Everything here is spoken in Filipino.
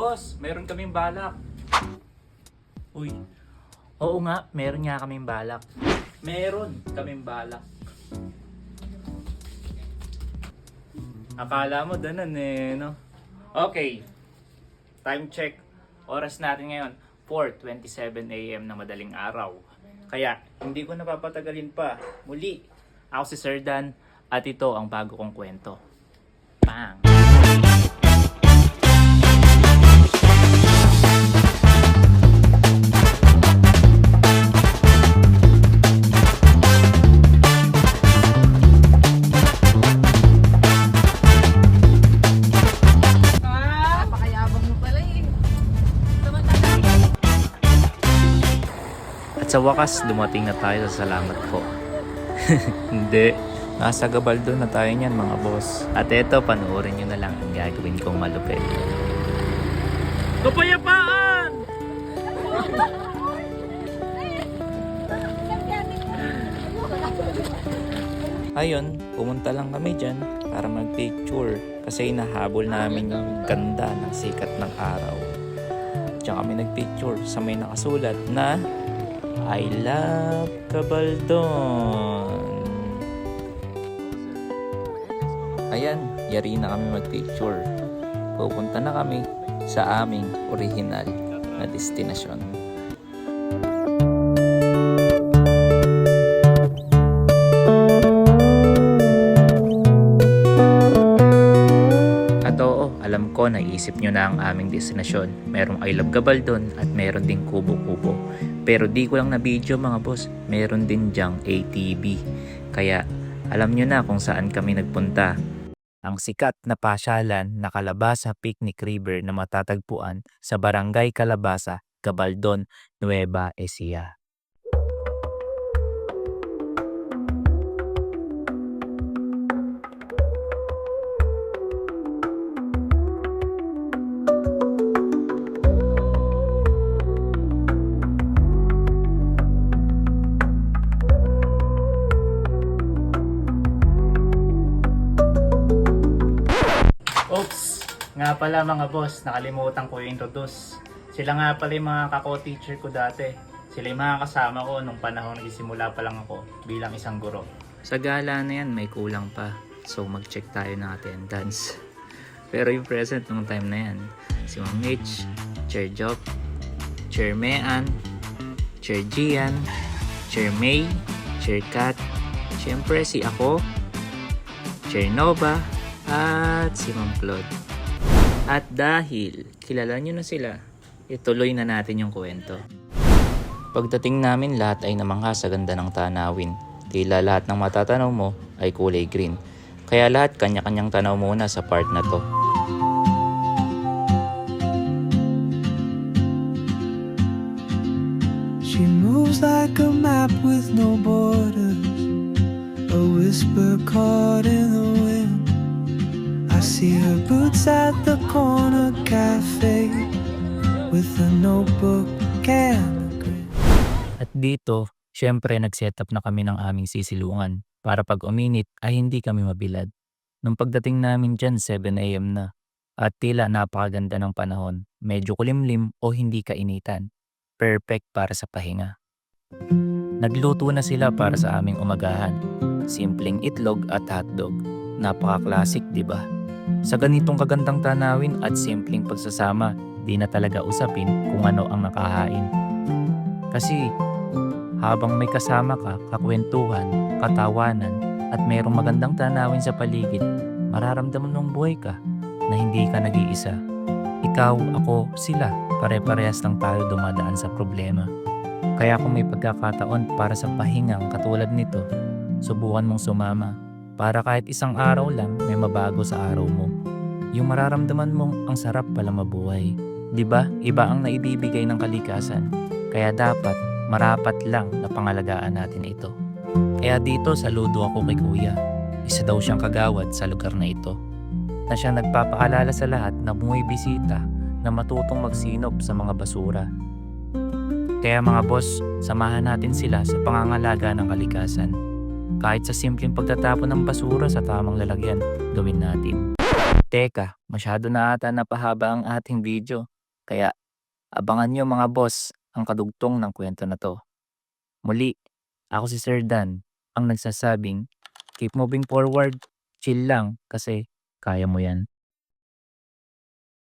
Boss, meron kaming balak. Uy. Oo nga, meron nga kaming balak. Meron kaming balak. Akala mo danan eh, no? Okay. Time check. Oras natin ngayon, 4.27 a.m. na madaling araw. Kaya, hindi ko napapatagalin pa. Muli, ako si Sir Dan at ito ang bago kong kwento. Bang! At sa wakas, dumating na tayo sa salamat po. Hindi. Nasa Gabaldo na tayo niyan mga boss. At eto, panoorin nyo na lang ang gagawin kong malupit. Kapayapaan! Ayun, pumunta lang kami dyan para mag-picture kasi nahabol namin yung ganda ng sikat ng araw. Diyan kami nag-picture sa may nakasulat na I love Kabaldon. Ayan, yari na kami mag-picture. Pupunta na kami sa aming original na destinasyon. Naisip nyo na ang aming destinasyon. Merong I Love Gabaldon at meron ding Kubo-Kubo. Pero di ko lang na video mga boss, meron din dyang ATV. Kaya alam nyo na kung saan kami nagpunta. Ang sikat na pasyalan na Kalabasa Picnic River na matatagpuan sa Barangay Kalabasa, Gabaldon, Nueva Ecija. Oops! Nga pala mga boss, nakalimutan ko i-introduce. Sila nga pala yung mga kako-teacher ko dati. Sila yung mga kasama ko nung panahon nagsimula pa lang ako bilang isang guro. Sa gala na yan, may kulang pa. So mag-check tayo ng attendance. Pero yung present nung time na yan, si Ma'am Mitch, Chair Job, Chair Mean, Chair Gian, Chair May, Chair Kat, Siyempre si ako, Chair Nova, at si Ma'am Claude. At dahil kilala nyo na sila, ituloy na natin yung kwento. Pagdating namin lahat ay namangha sa ganda ng tanawin. Tila lahat ng matatanaw mo ay kulay green. Kaya lahat kanya-kanyang tanaw muna sa part na to. She moves like a map with no borders, a whisper caught in the wind. I see her boots at the corner cafe with a notebook and a. At dito, syempre nag-set up na kami ng aming sisilungan para pag uminit ay hindi kami mabilad. Nung pagdating namin dyan, 7am na. At tila napakaganda ng panahon. Medyo kulimlim o hindi kainitan. Perfect para sa pahinga. Nagluto na sila para sa aming umagahan. Simpleng itlog at hotdog. Napaka-classic, di ba? Sa ganitong kagandang tanawin at simpleng pagsasama, di na talaga usapin kung ano ang nakahain. Kasi habang may kasama ka, kakwentuhan, katawanan, at mayroong magandang tanawin sa paligid, mararamdaman mong buhay ka na hindi ka nag-iisa. Ikaw, ako, sila, pare-parehas lang tayo dumadaan sa problema. Kaya kung may pagkakataon para sa pahingang katulad nito, subukan mong sumama para kahit isang araw lang may mabago sa araw mo. Yung mararamdaman mong ang sarap pala mabuhay. ba? Iba ang naibibigay ng kalikasan. Kaya dapat marapat lang na pangalagaan natin ito. Kaya dito saludo ako kay Kuya. Isa daw siyang kagawad sa lugar na ito. Na siya nagpapaalala sa lahat na bumibisita na matutong magsinop sa mga basura. Kaya mga boss, samahan natin sila sa pangangalaga ng kalikasan. Kahit sa simpleng pagtatapon ng basura sa tamang lalagyan, gawin natin. Teka, masyado na ata napahaba ang ating video. Kaya abangan nyo mga boss ang kadugtong ng kwento na to. Muli, ako si Sir Dan, ang nagsasabing, keep moving forward, chill lang kasi kaya mo yan.